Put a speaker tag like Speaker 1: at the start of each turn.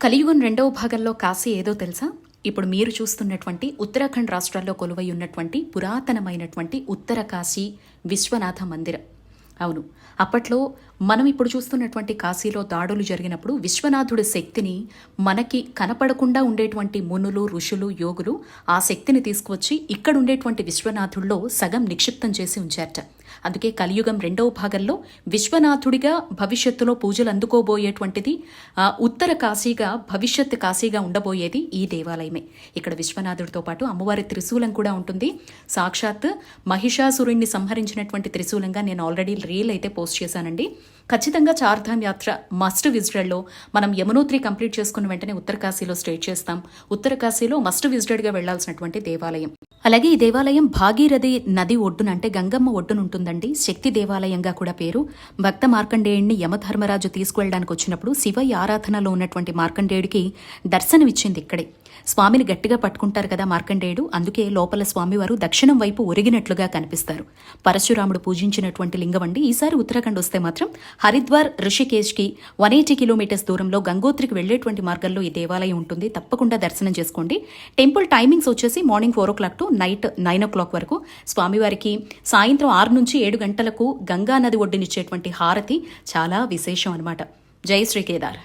Speaker 1: కలియుగం రెండవ భాగంలో కాశీ ఏదో తెలుసా? ఇప్పుడు మీరు చూస్తున్నటువంటి ఉత్తరాఖండ్ రాష్ట్రాల్లో కొలువై ఉన్నటువంటి పురాతనమైనటువంటి ఉత్తర కాశీ విశ్వనాథ మందిరం. అవును. అప్పట్లో మనం ఇప్పుడు చూస్తున్నటువంటి కాశీలో దాడులు జరిగినప్పుడు విశ్వనాథుడి శక్తిని మనకి కనపడకుండా ఉండేటువంటి మునులు ఋషులు యోగులు ఆ శక్తిని తీసుకువచ్చి ఇక్కడ ఉండేటువంటి విశ్వనాథుల్లో సగం నిక్షిప్తం చేసి ఉంచారట. అందుకే కలియుగం రెండవ భాగంలో విశ్వనాథుడిగా భవిష్యత్తులో పూజలు అందుకోబోయేటువంటిది ఉత్తర కాశీగా భవిష్యత్ కాశీగా ఉండబోయేది ఈ దేవాలయమే. ఇక్కడ విశ్వనాథుడితో పాటు అమ్మవారి త్రిశూలం కూడా ఉంటుంది. సాక్షాత్ మహిషాసురుణ్ణి సంహరించినటువంటి త్రిశూలంగా నేను ఆల్రెడీ రీల్ అయితే పోస్ట్ చేశానండి. ఖచ్చితంగా చార్ధామ్ యాత్ర మస్ట్ విజిటెడ్లో మనం యమునోత్రి కంప్లీట్ చేసుకున్న వెంటనే ఉత్తరకాశీలో స్టే చేస్తాం. ఉత్తరకాశీలో మస్ట్ విజిటెడ్గా వెళ్ళాల్సినటువంటి దేవాలయం. అలాగే ఈ దేవాలయం భాగీరథి నది ఒడ్డున అంటే గంగమ్మ ఒడ్డున ఉంటుందండి. శక్తి దేవాలయంగా కూడా పేరు. భక్త మార్కండేయుడిని యమధర్మరాజు తీసుకువెళ్ళడానికి వచ్చినప్పుడు శివయ్య ఆరాధనలో ఉన్నటువంటి మార్కండేయుడికి దర్శనమిచ్చింది ఇక్కడే. స్వామిని గట్టిగా పట్టుకుంటారు కదా మార్కండేయుడు. అందుకే లోపల స్వామివారు దక్షిణం వైపు ఒరిగినట్లుగా కనిపిస్తారు. పరశురాముడు పూజించినటువంటి లింగం అండి. ఈసారి ఉత్తరాఖండ్ వస్తే మాత్రం హరిద్వార్ ఋషికేశ్కి వన్ ఎయిటీ కిలోమీటర్స్ దూరంలో గంగోత్రికి వెళ్ళేటువంటి మార్గంలో ఈ దేవాలయం ఉంటుంది. తప్పకుండా దర్శనం చేసుకోండి. టెంపుల్ టైమింగ్స్ వచ్చేసి morning four o'clock to night nine o'clock వరకు. స్వామివారికి సాయంత్రం ఆరు నుంచి ఏడు గంటలకు గంగా నది ఒడ్డునిచ్చేటువంటి హారతి చాలా విశేషం అనమాట జై శ్రీ కేదార్.